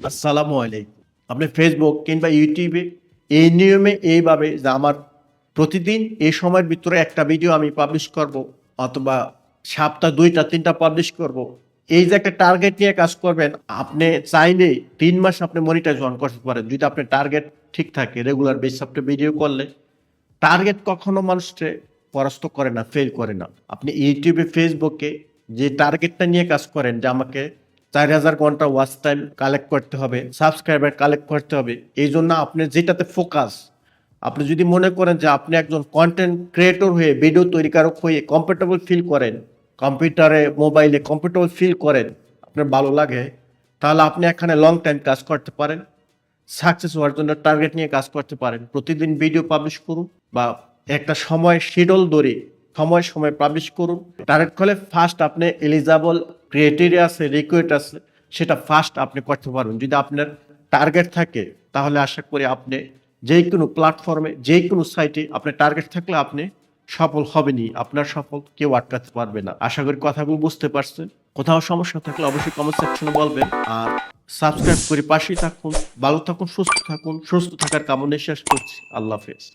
আসসালামু আলাইকুম। আপনি ফেসবুক কিংবা ইউটিউবে এই নিয়মে এইভাবে যে আমার প্রতিদিন এই সময়ের ভিতরে একটা ভিডিও আমি পাবলিশ করব অথবা সপ্তাহ দুইটা, তিনটা পাবলিশ করব, এই যে একটা টার্গেট নিয়ে কাজ করবেন, আপনি চাইলে তিন মাস আপনি মনিটাইজ অন করতে পারেন। যদি আপনার টার্গেট ঠিক থাকে রেগুলার বেস আপনি ভিডিও করলে টার্গেট কখনো মানুষকে পরাস্ত করে না ফেল করে না। আপনি ইউটিউবে ফেসবুকে যে টার্গেটটা নিয়ে কাজ করেন, যে আমাকে চার হাজার ঘণ্টা ওয়াচ টাইম কালেক্ট করতে হবে সাবস্ক্রাইবার কালেক্ট করতে হবে। এই জন্য আপনি যেটাতে ফোকাস আপনি যদি মনে করেন যে আপনি একজন কন্টেন্ট ক্রিয়েটর হয়ে ভিডিও তৈরিকারক হয়ে কমফোর্টেবল ফিল করেন কম্পিউটারে মোবাইলে কমফোর্টেবল ফিল করেন, আপনার ভালো লাগে, তাহলে আপনি এখানে লং টাইম কাজ করতে পারেন সাকসেস হওয়ার জন্য টার্গেট নিয়ে কাজ করতে পারেন। প্রতিদিন ভিডিও পাবলিশ করুন বা একটা সময় শিডিউল ধরে, সময় সময় পাবলিশ করুন। টার্গেট করলে ফার্স্ট আপনি এলিজাবল ক্রিয়েটেরিয়া আছে রিকোয়েট আছে, সেটা ফার্স্ট আপনি করতে পারবেন। যদি আপনার টার্গেট থাকে, তাহলে আশা করি আপনি যে কোনো প্ল্যাটফর্মে যে কোনো সাইটে আপনার টার্গেট থাকলে আপনি সফল হবেনি আপনার সফল কেউ আটকাতে পারবে না। আশা করি কথাগুলো বুঝতে পারছেন। কোথাও সমস্যা থাকলে অবশ্যই কমেন্ট সেকশনে বলবেন। আর সাবস্ক্রাইব করে পাশেই থাকুন। ভালো থাকুন, সুস্থ থাকুন। সুস্থ থাকার কামনে শেষ করছি। আল্লাহ হাফেজ।